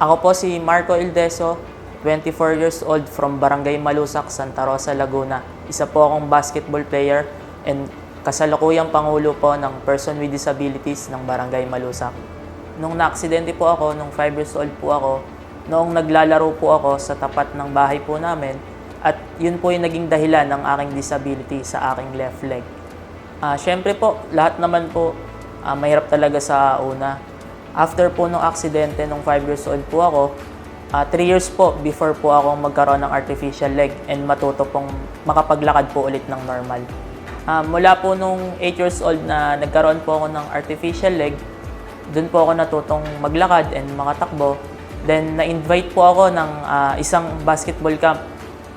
Ako po si Marco Ildeso, 24 years old from Barangay Malusak, Santa Rosa, Laguna. Isa po akong basketball player and kasalukuyang pangulo po ng Person with Disabilities ng Barangay Malusak. Nung naaksidente po ako, nung 5 years old po ako, noong naglalaro po ako sa tapat ng bahay po namin, at yun po yung naging dahilan ng aking disability sa aking left leg. Ah, Siyempre po, lahat naman po ah, mahirap talaga sa una. After po nung aksidente, nung 5 years old po ako, 3 years po before po ako magkaroon ng artificial leg and matuto pong makapaglakad po ulit ng normal. Ah, mula po nung 8 years old na nagkaroon po ako ng artificial leg, doon po ako natutong maglakad and makatakbo. Then na-invite po ako ng ah, isang basketball camp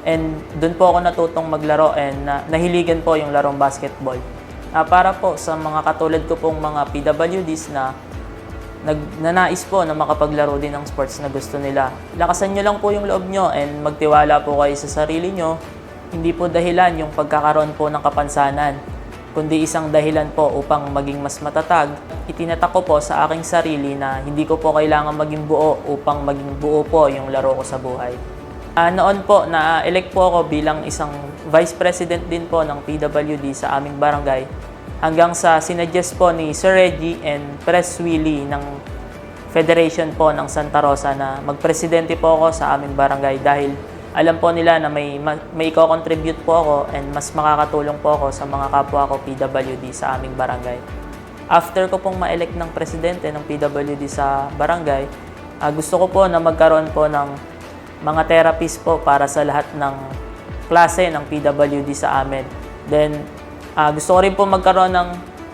and doon po ako natutong maglaro and na- nahiligan po yung larong basketball. Ah, para po sa mga katulad ko pong mga PWDs na nagnanais po na makapaglaro din ng sports na gusto nila. Lakasan nyo lang po yung loob nyo and magtiwala po kayo sa sarili nyo. Hindi po dahilan yung pagkakaroon po ng kapansanan, kundi isang dahilan po upang maging mas matatag. Itinatak ko po sa aking sarili na hindi ko po kailangan maging buo upang maging buo po yung laro ko sa buhay. Ah, noon po, na-elect po ako bilang isang vice president din po ng PWD sa aming barangay hanggang sa sinuggest po ni Sir Reggie and Press Willie ng Federation po ng Santa Rosa na magpresidente po ako sa aming barangay dahil alam po nila na may, ma- may contribute po ako and mas makakatulong po ako sa mga kapwa ko PWD sa aming barangay. After ko pong ma-elect ng presidente ng PWD sa barangay, ah, gusto ko po na magkaroon po ng mga therapist po para sa lahat ng klase ng PWD sa amin. Then, ah, gusto ko rin po magkaroon ng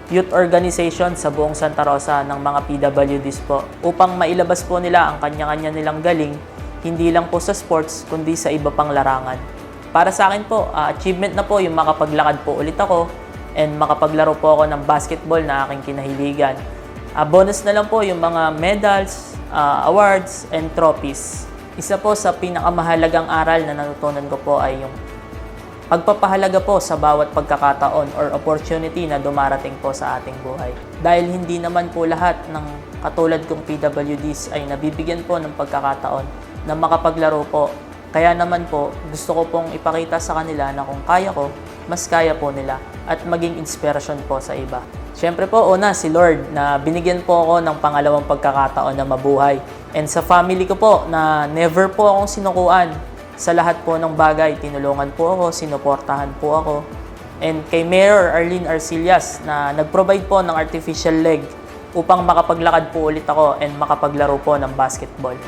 youth organization sa buong Santa Rosa ng mga PWDs po upang mailabas po nila ang kanya-kanya nilang galing, hindi lang po sa sports, kundi sa iba pang larangan. Para sa akin po, ah, achievement na po yung makapaglakad po ulit ako and makapaglaro po ako ng basketball na aking kinahiligan. Ah, bonus na lang po yung mga medals, ah, awards, and trophies. Isa po sa pinakamahalagang aral na natutunan ko po ay yung pagpapahalaga po sa bawat pagkakataon or opportunity na dumarating po sa ating buhay. Dahil hindi naman po lahat ng katulad kong PWDs ay nabibigyan po ng pagkakataon na makapaglaro po. Kaya naman po, gusto ko pong ipakita sa kanila na kung kaya ko, mas kaya po nila at maging inspirasyon po sa iba. Siyempre po, una, si Lord na binigyan po ako ng pangalawang pagkakataon na mabuhay. And sa family ko po na never po akong sinukuan sa lahat po ng bagay. Tinulungan po ako, sinuportahan po ako. And kay Mayor Arlene Arcillas na nag-provide po ng artificial leg upang makapaglakad po ulit ako and makapaglaro po ng basketball.